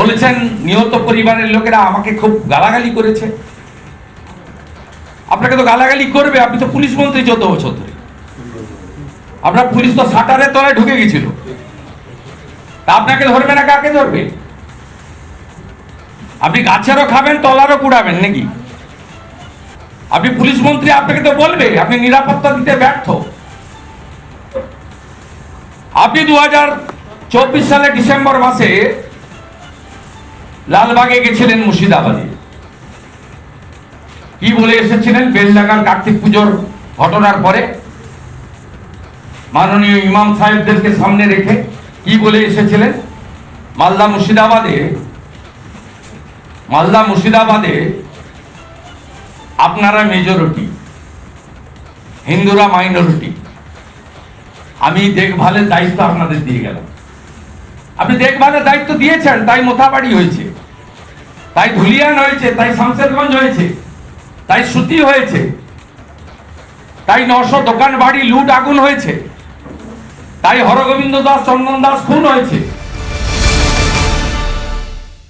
বলেছেন, নিহত পরিবারের লোকেরা আমাকে খুব গালাগালি করেছে। আপনাকে তো গালাগালি করবে, আপনি তো পুলিশ মন্ত্রী চোদ্দ বছর ধরে। আপনার পুলিশ তো সাটারের তলায় ঢুকে গেছিল। তা আপনাকে ধরবে না, কাকে ধরবে? আপনি গাছেরও খাবেন, তলারও কুড়াবেন নাকি? আপনি পুলিশ মন্ত্রী, আপনাকে তো বলবে, আপনি নিরাপত্তা দিতে ব্যর্থ। আপনি দু হাজার চব্বিশ সালে ডিসেম্বর মাসে লালবাগে গেছিলেন মুর্শিদাবাদে। কি বলে এসেছিলেন? বেলডাঙ্গার কার্তিক পুজোর ঘটনার পরে। মাননীয় ইমাম সাহেবদেরকে সামনে রেখে কি বলে এসেছিলেন? মালদা মুর্শিদাবাদে মালদা মুর্শিদাবাদে আপনারা মেজরিটি হিন্দুরা মাইনরিটি আমি দেখভালের দায়িত্ব আপনাদের দিয়ে গেলাম। আপনি দেখভালের দায়িত্ব দিয়েছেন, তাই মোথাবাড়ি হয়েছে। তাই ধুলিয়ান হয়েছে, তাই শামশেরগঞ্জ হয়েছে, তাই সুতি হয়েছে, তাই নশো দোকান বাড়ি লুট আগুন হয়েছে, তাই হরগোবিন্দ দাস, চন্দন দাস খুন হয়েছে।